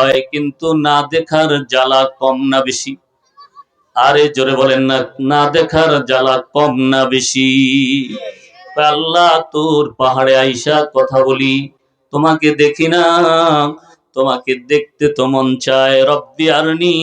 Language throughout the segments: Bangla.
হয়, কিন্তু না দেখার জ্বালা কম না বেশি। আরে জোরে বলেন না না দেখার জ্বালা কম না বেশি। আল্লাহ তোর পাহাড়ে আইসা কথা বলি, তোমাকে দেখি না, তোমাকে দেখতে তো মন চায়। রব্বি আরনি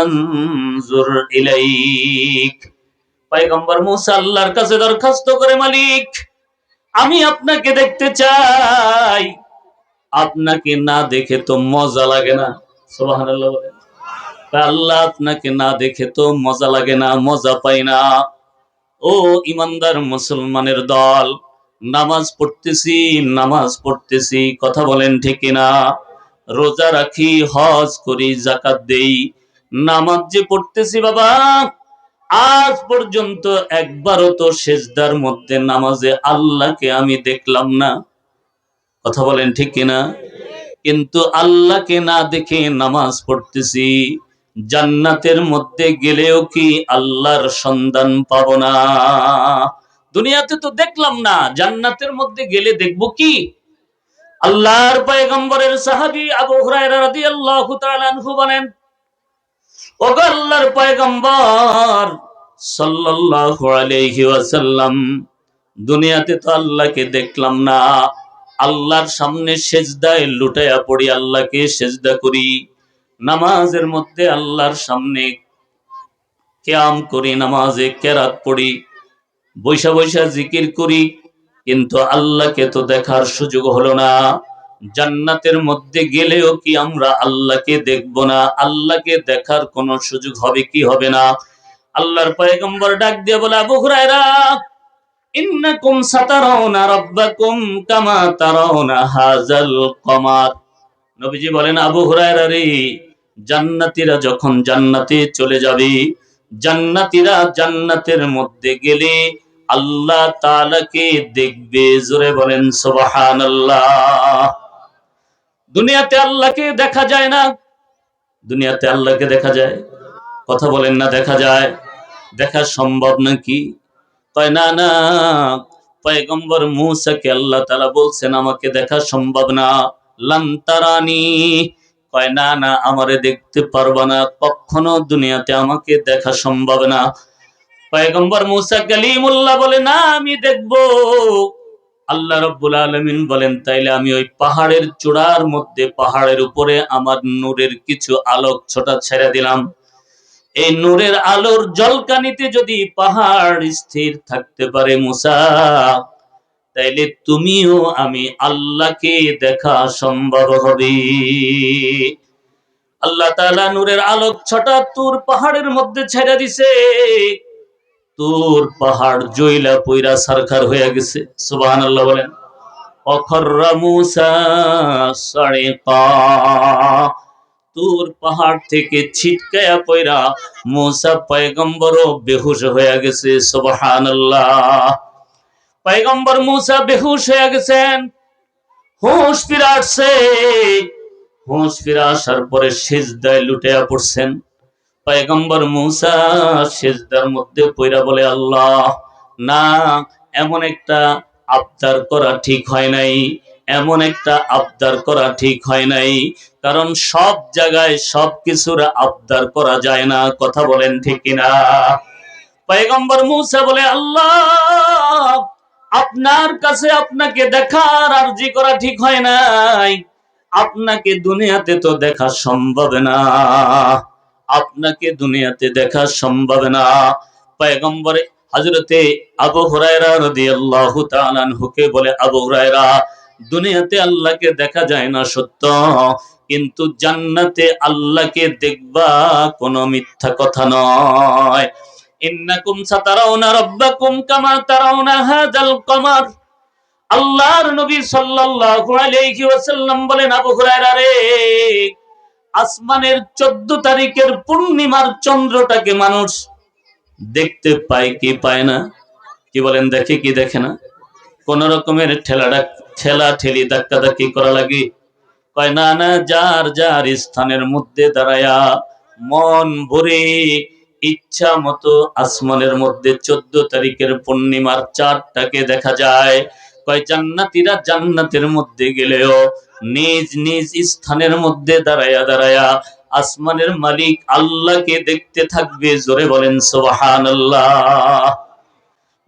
আনজুর ইলাইক। পয়গম্বর মুসা আল্লাহর কাছে দরখাস্ত করে, মালিক, আমি আপনাকে দেখতে চাই। আপনাকে না দেখে তো মজা লাগে না। আল্লাহ আপনাকে না দেখে তো মজা লাগে না, মজা পাই না। ও ইমানদার মুসলমানের দল, নামাজ পড়তেছি নামাজ পড়তেছি, কথা বলেন ঠিক না রোজা রাখি, হজ করি জাকাত দেই। নামাজ যে পড়তেছি বাবা, আজ পর্যন্ত একবারও তো সেজদার মধ্যে নামাজে আল্লাহকে আমি দেখলাম না। কথা বলেন ঠিক কিনা? কিন্তু আল্লাহকে না দেখে নামাজ পড়তেছি। জান্নাতের মধ্যে গেলেও কি আল্লাহর সন্ধান পাব না? দুনিয়াতে তো দেখলাম না, জান্নাতের মধ্যে গেলে দেখব কি? আল্লাহর পয়গম্বরের সাহাবী আবু হুরায়রা রাদিয়াল্লাহু তাআলা আনহু বলেন, ওগো আল্লাহর পয়গম্বর সাল্লাল্লাহু আলাইহি ওয়াসাল্লাম, দুনিয়াতে তো আল্লাহকে দেখলাম না আল্লাহর সামনে সেজদায় লুটাইয়া পড়ি, আল্লাহকে সেজদা করি। নামাজের মধ্যে আল্লাহর সামনে কেয়াম করি, নামাজে কেরাত পড়ি, বৈশা বৈশা জিকির করি, কিন্তু আল্লাহকে তো দেখার সুযোগ হলো না। জান্নাতের মধ্যে গেলেও কি আমরা আল্লাহকে দেখব না? আল্লাহকে দেখার কোনো সুযোগ হবে কি হবে না? আল্লাহর পয়গম্বর ডাক দিয়ে বলে, আবু হুরায়রা ইন্নাকুম সাতারাউনা রাব্বাকুম কামা তারাউনা হাযাল কমার। নবীজি বলেন, আবু হুরায়রা রে, জান্নাতীরা যখন জান্নাতে চলে যাবে, জান্নাতীরা জান্নাতের মধ্যে গেলে আল্লাহ তাআলাকে দেখবে। জোরে বলেন, সুবহানাল্লাহ। দুনিয়াতে আল্লাহকে দেখা যায় না। দুনিয়াতে আল্লাহকে দেখা যায়। কথা বলেন না, দেখা যায়। দেখা সম্ভব নাকি? কয় না না। পয়গম্বর মুসাকে আল্লাহ তালা বলছেন, আমাকে দেখা সম্ভব না। লান্তারানি কয়, না না, আমারে দেখতে পারবা না। কখনো দুনিয়াতে আমাকে দেখা সম্ভব না। পয়গম্বর মুসা কালিমুল্লাহ বলে, না, আমি দেখব। আল্লাহ রব্বুল আলমিন বলেন, তাইলে আমি ওই পাহাড়ের চূড়ার মধ্যে, পাহাড়ের উপরে আমার নূরের কিছু আলোক ছোটা ছেড়ে দিলাম। এই নূরের আলোর জলকানিতে যদি পাহাড় স্থির থাকতে পারে মুসা, তাইলে তুমিও আমি আল্লাহকে দেখা সম্ভব হবে। আল্লাহ তাআলা নূরের আলোক ছটা তুর পাহাড়ের মধ্যে ছেড়ে দিছে। তোর পাহাড় জইলা পৈরা সারখার হয়ে গেছে। সুবহানাল্লাহ বলেন, অখররা মুসা সারিকা তুর পাহাড় থেকে ছিটকায়া পইরা মুসা পয়গম্বরও বেহুশ হয়ে গেছে, সুবহানাল্লাহ। পয়গম্বর মুসা বেহুশ হয়ে গেছেন। হুঁশ ফিরে আসছে। হুঁশ ফিরে আসার পরে সেজদায় লুটিয়া পড়ছেন। পয়গম্বর মুসা সেজদার মধ্যে পইরা বলে, আল্লাহ, না, এমন একটা আবদার করা ঠিক হয় নাই। এমন একটা আবদার করা ঠিক হয় নাই। কারণ সব জায়গায় সব কিছুর আবদার করা যায় না, কথা বলেন ঠিক কিনা? পয়গম্বর মুসা বলে, আল্লাহ, আপনার কাছে আপনাকে দেখার আরজি করা ঠিক হয় নাই। আপনাকে দুনিয়াতে তো দেখা সম্ভব না। আপনাকে দুনিয়াতে দেখা সম্ভব না। পয়গম্বরে হজরতে আবু হুরায়রা রাদিয়াল্লাহু তাআলা আনহুকে বলে, আবু হুরায়রা দুনিয়াতে আল্লাহকে দেখা যায় না সত্য, কিন্তু জান্নাতে আল্লাহকে দেখবা কোনো মিথ্যা কথা নয়। ইন্নাকুম সাতারাউনা রাব্বাকুম কামা তারাউনা হাযাল কমার। আল্লাহর নবী সাল্লাল্লাহু আলাইহি ওয়াসাল্লাম বলেন, আবু হুরায়রা রে, আসমানের 14 তারিখের পূর্ণিমার চন্দ্রটাকে মানুষ দেখতে পায় কি পায় না? কি বলেন, দেখে কি দেখে না? কোন রকমের ঠেলাটা ঠেলা ঠেলি ধাক্কা ধাক্কি করা লাগে। কয়, না না, যার যার স্থানের মধ্যে দাঁড়ায়া মন ভরে ইচ্ছা মতো আসমানের মধ্যে চোদ্দ তারিখের পূর্ণিমার চাঁদটাকে দেখা যায়। কয়, জান্নাতীরা জান্নাতের মধ্যে গেলেও নিজ নিজ স্থানের মধ্যে দাঁড়ায়া দাঁড়ায়া আসমানের মালিক আল্লাহকে দেখতে থাকবে। জোরে বলেন সোহান আল্লাহ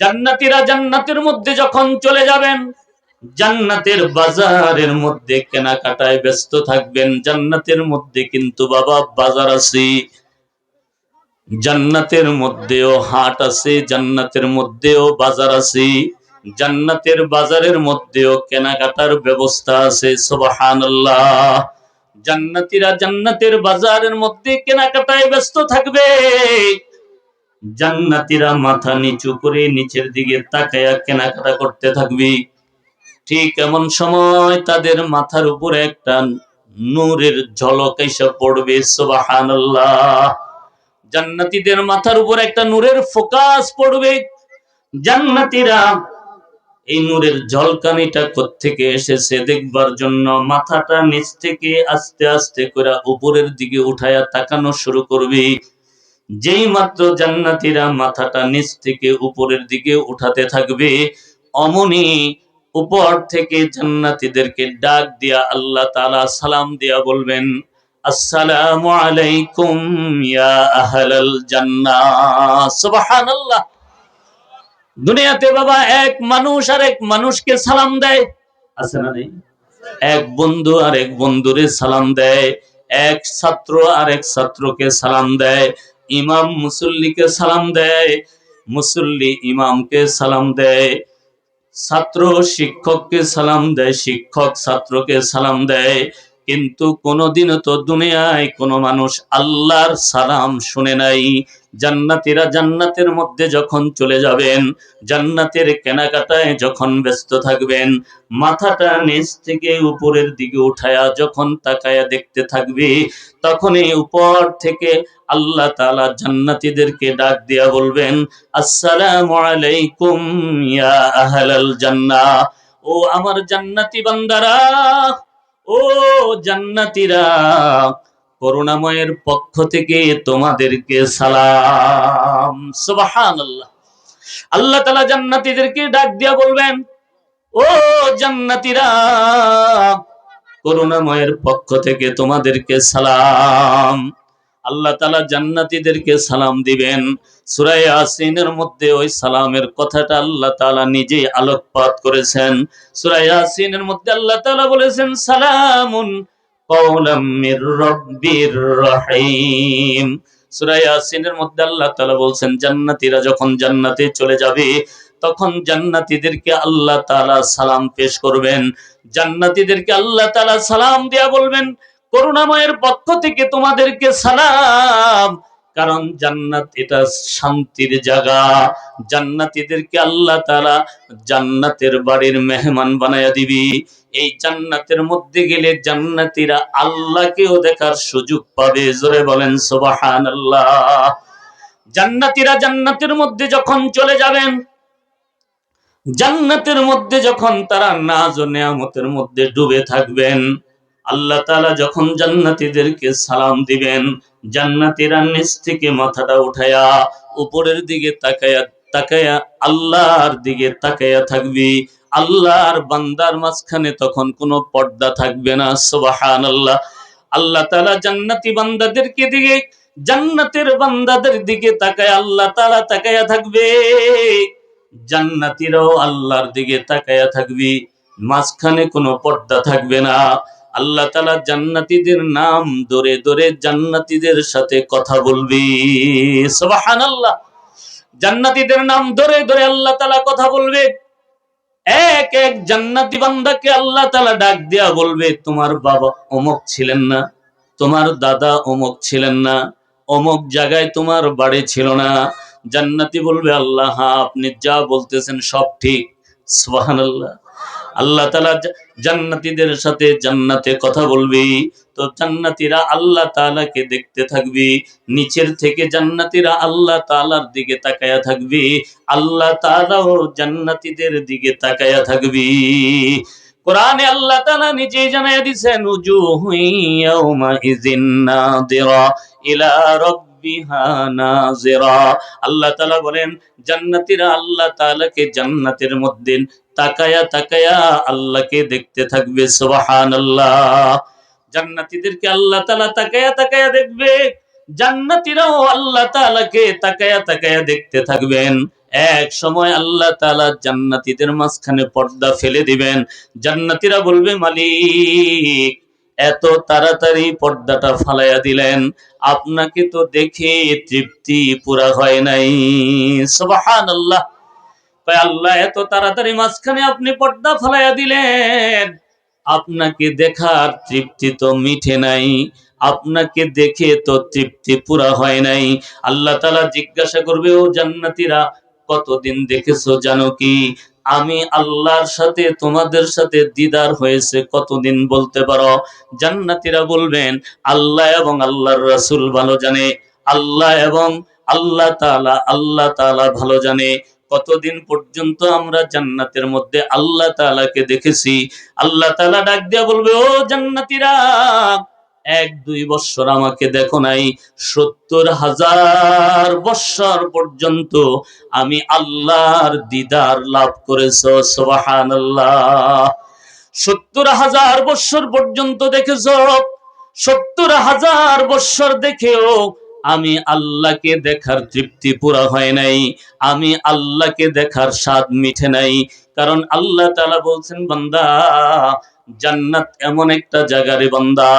জান্নাতীরা জান্নাতের মধ্যে যখন চলে যাবেন জান্নাতের বাজারের মধ্যে কেনাকাটায় ব্যস্ত থাকবেন। জান্নাতের মধ্যে কিন্তু বাবা বাজার আছে। জান্নাতের মধ্যেও হাট আছে, জান্নাতের মধ্যেও বাজার আছে। জান্নাতের বাজারের মধ্যেও কেনাকাটার ব্যবস্থা আছে, সুবহানাল্লাহ। জান্নাতীরা জান্নাতের বাজারের মধ্যে কেনাকাটায় ব্যস্ত থাকবে। জান্নাতীরা মাথা নিচু করে নিচের দিকে তাকায়া কেনাকাটা করতে থাকবে। ঠিক এমন সময় তাদের মাথার উপরে একটা নূরের ঝলক এসে পড়বে, সুবহানাল্লাহ। জান্নাতীদের মাথার উপর একটা নূরের ফোকাস পড়বে। জান্নাতীরা এই নূরের ঝলকানিটা থেকে এসেছে দেখবার জন্য, মাথাটা নিচ থেকে আস্তে আস্তে করে উপরের দিকে উঠায়া তাকানো শুরু করবে। যেই মাত্র জান্নাতীরা মাথাটা নিচ থেকে উপরের দিকে উঠাতে থাকবে, অমনি উপর থেকে জান্নাতীদেরকে ডাক দিয়া আল্লাহ তাআলা সালাম দিয়া বলবেন, আসসালামু আলাইকুম ইয়া আহলাল সুবহানাল্লাহ। দুনিয়াতে বাবা এক মানুষ আর এক মানুষকে সালাম দেয়। আছে না নেই? এক বন্ধু আর এক বন্ধুরে সালাম দেয়, এক ছাত্র আর এক ছাত্রকে সালাম দেয়, ইমাম মুসল্লিকে সালাম দেয়, মুসল্লি ইমামকে সালাম দেয় ছাত্র শিক্ষককে সালাম দেয় শিক্ষক ছাত্রকে সালাম দেয়। কিন্তু কোনোদিনও তো দুনিয়ায় কোনো মানুষ আল্লাহর সালাম শুনে নাই। জান্নাতীরা জান্নাতের মধ্যে যখন চলে যাবেন, জান্নাতের কেনাকাটায় যখন ব্যস্ত থাকবেন, মাথাটা নিচ থেকে উপরের দিকে উঠায়া যখন তাকায়া দেখতে থাকবে, তখনই উপর থেকে আল্লাহ তালা জান্নাতীদেরকে ডাক দিয়া বলবেন, আসসালামু আলাইকুম ইয়া আহলাল জান্নাহ। ও আমার জান্নাতি বান্দারা ও জান্নাতিরা, করুণাময়ের পক্ষ থেকে তোমাদেরকে সালাম। সুবহানাল্লাহ। আল্লাহ তালা জান্নাতীদেরকে ডাক দিয়া বলবেন, ও জান্নাতিরা, করুণাময়ের পক্ষ থেকে তোমাদেরকে সালাম। আল্লাহ তালা জান্নাতীদেরকে সালাম দিবেন। সূরা ইয়াসিনের মধ্যে ওই সালামের কথাটা আল্লাহ তালা নিজেই আলোকপাত করেছেন। সূরা ইয়াসিনের মধ্যে আল্লাহ তালা বলেছেন, সালামুন মধ্যে আল্লাহ তাআলা বলছেন, জান্নাতীরা যখন জান্নাতে চলে যাবে, তখন জান্নাতীদেরকে আল্লাহ সালাম পেশ করবেন। জান্নাতীদেরকে আল্লাহ তাআলা সালাম দিয়া বলবেন করুণাময়ের পক্ষ থেকে তোমাদেরকে সালাম। কারণ জান্নাত এটা শান্তির জায়গা। জান্নাতীদেরকে আল্লাহ তাআলা জান্নাতের বাড়ির মেহমান বানায়া দিবি। এই জান্নাতের মধ্যে গেলে জান্নাতীরা আল্লাহকেও দেখার সুযোগ পাবে। জোরে বলেন সোবাহান আল্লাহ জান্নাতীরা জান্নাতের মধ্যে যখন চলে যাবেন, জান্নাতের মধ্যে যখন তারা নাজ ও নেয়ামতের মধ্যে ডুবে থাকবেন আল্লাহ তালা যখন জান্নাতীদেরকে সালাম দিবেন, জান্নাতীরা নিচ থেকে মাথাটা উঠায়া উপরের দিকে তাকায়া তাকায়া আল্লাহর দিকে তাকায়া থাকবি। আল্লাহর বান্দার মাঝখানে তখন কোনো পর্দা থাকবে না, সুবহানাল্লাহ। আল্লাহ আল্লাহ তালা জান্নাতি বান্দাদেরকে দিকে, জান্নাতের বান্দাদের দিকে তাকায় আল্লাহ তালা তাকায়া থাকবে। জান্নাতীরাও আল্লাহর দিকে তাকায়া থাকবি। মাঝখানে কোনো পর্দা থাকবে না। আল্লাহ তালা জান্নাতীদের নাম ধরে ধরে জান্নাতীদের সাথে কথা বলবি। আল্লাহ জান্নাতীদের নাম ধরে ধরে আল্লাহ তালা কথা বলবে। এক এক জান্নাতি বান্দাকে আল্লাহ তালা ডাক দিয়া বলবে, তোমার বাবা অমক ছিলেন না, তোমার দাদা অমক ছিলেন না, অমক জায়গায় তোমার বাড়ি ছিল না। জান্নাতি বলবে, আল্লাহ, আপনি যা বলতেছেন সব ঠিক। সুবহানাল্লাহ। আল্লাহ আল্লাহ জা- জান্নাতীদের সাথে জান্নাতে কথা বলবি, তো জান্নাতীরা আল্লাহ তাআলাকে দেখতে থাকবি, নিচের থেকে জান্নাতীরা আল্লাহ তালার দিকে তাকায়া থাকবি, আল্লাহ তাআলাও জান্নাতীদের দিকে তাকায়া থাকবি। কোরআনে আল্লাহ তাআলা নিজেই জানায়া দিয়েছেন উজুহু ইয়াউমা ইযিন নাদিরা আল্লাহ তাআলা বলেন, জান্নাতীরা আল্লাহ তাআলাকে জান্নাতের মধ্যে তাকায়া তাকায়া আল্লাহকে দেখতে থাকবে, সুবহানাল্লাহ। জান্নাতীদেরকে আল্লাহ তাআলা তাকায়া তাকায়া দেখবে, জান্নাতীরাও আল্লাহ তাআলাকে তাকায়া তাকায়া দেখতে থাকবেন। এক সময় আল্লাহ তাআলা জান্নাতীদের মাঝখানে পর্দা ফেলে দিবেন। জান্নাতীরা বলবে, মালিক, এত তাড়াতাড়ি পর্দাটা ফালাইয়া দিলেন। আপনাকে তো দেখে তৃপ্তি পুরা হয় নাই। সুবহানাল্লাহ। তাই আল্লাহ এত তাড়াতাড়ি মাঝখানে আপনি পর্দা ফালাইয়া দিলেন। আপনাকে দেখার তৃপ্তি তো মিঠে নাই, আপনাকে দেখে তো তৃপ্তি পুরা হয় নাই। আল্লাহ তালা জিজ্ঞাসা করবে, ও জান্নাতীরা, কতদিন দেখেছ জানো কি? আমি আল্লাহর সাথে, তোমাদের সাথে দিদার হয়েছে কতদিন বলতে পারো? জান্নাতীরা বলবেন, আল্লাহ এবং আল্লাহর রাসুল ভালো জানে, আল্লাহ এবং আল্লাহ তাআলা আল্লাহ তাআলা ভালো জানে। কতদিন পর্যন্ত আমরা জান্নাতের মধ্যে আল্লাহ তাআলাকে দেখেছি? আল্লাহ তাআলা ডাক দিয়া বলবে, ও জান্নাতীরা, এক, দুই বৎসর আমাকে দেখো নাই। সত্তর হাজার বৎসর পর্যন্ত আমি আল্লাহর দিদার লাভ করেছ সোবাহান সত্তর হাজার বৎসর পর্যন্ত দেখেছ, সত্তর হাজার বৎসর দেখেও আমি আল্লাহকে দেখার তৃপ্তি পুরা হয় নাই। আমি আল্লাহকে দেখার স্বাদ মিঠে নাই। কারণ আল্লাহ তালা বলছেন, বান্দা, জান্নাত এমন একটা জায়গা রে বান্দা,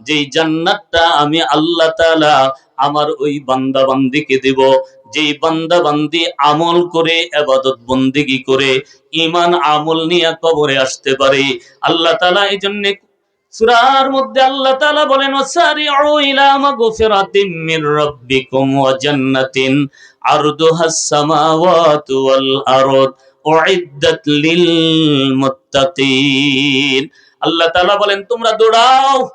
যেই জান্নাতটা আমি আল্লাহ তালা আমার ওই বান্দা বান্দিকে দেব। যেই বান্দা বান্দি আমল করে আবাদত বন্দিগি করে ইমান আমল নিয়ে কবরে আসতে পারে। আল্লাহ তালা এই জন্য সূরার মধ্যে আল্লাহ তাআলা বলেন আল্লাহ তাআলা বলেন, তোমরা দৌড়াও।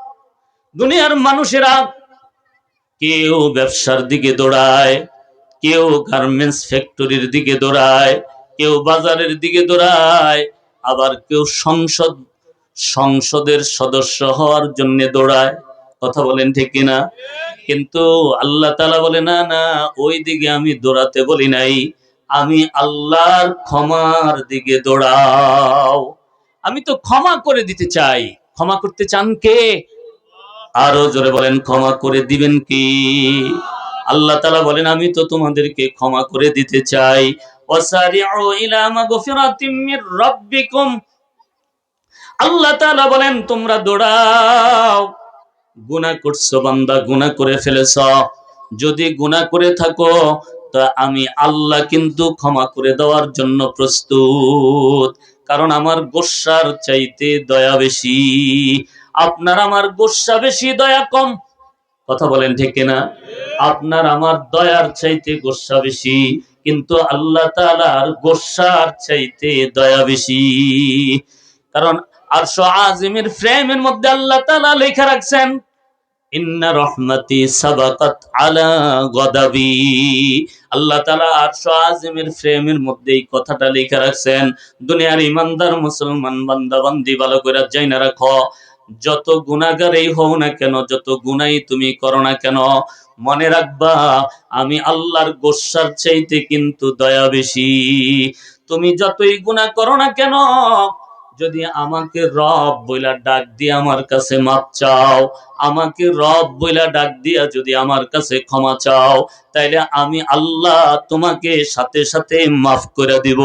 দুনিয়ার মানুষেরা কেউ ব্যবসার দিকে দৌড়ায়, কেউ গার্মেন্টস ফ্যাক্টরির দিকে দৌড়ায়, কেউ বাজারের দিকে দৌড়ায়, আবার কেউ সংসদ সংসদের সদস্য হওয়ার জন্য দৌড়ায়। কথা বলেন ঠিক কিনা? কিন্তু আল্লাহ তালা বলে, না না, ওই দিকে আমি দৌড়াতে বলি নাই। আমি আল্লাহর ক্ষমার দিকে দৌড়াও। আমি তো ক্ষমা করে দিতে চাই। ক্ষমা করতে চান কে? আরও জোরে বলেন, ক্ষমা করে দিবেন কি? আল্লাহ তালা বলেন, আমি তো তোমাদেরকে ক্ষমা করে দিতে চাই। ওয়াসারিউ ইলা মাগফিরাতিম মির আল্লাহ তাআলা বলেন, তোমরা দৌড়াও। গুনাহ করছ বান্দা, গুনাহ করে ফেলেছ। যদি গুনাহ করে থাকো, তা আমি আল্লাহ কিন্তু ক্ষমা করে দেওয়ার জন্য প্রস্তুত। কারণ আমার গোস্সার চাইতে দয়া বেশি। আপনার আমার গোস্সা বেশি, দয়া কম। কথা বলেন ঠিক কিনা? আপনার আমার দয়ার চাইতে গোস্সা বেশি, কিন্তু আল্লাহ তাআলার গোসার চাইতে দয়া বেশি। কারণ আরশ আজিমের ফ্রেমের মধ্যে আল্লাহ তাআলা লেখা রাখছেন, ইন্না রহমতি এই যত গুণাগারেই হও না কেন, যত গুনাই তুমি করো না কেন, মনে রাখবা আমি আল্লাহর গোস্সার চাইতে কিন্তু দয়া বেশি। তুমি যতই গুনাহ করো না কেন যদি আমাকে রব বইলা ডাক দিয়ে আমার কাছে মাপ চাও, আমাকে রব বইলা ডাক দিয়া যদি আমার কাছে ক্ষমা চাও, তাইলে আমি আল্লাহ তোমাকে সাথে সাথে মাফ করে দিব।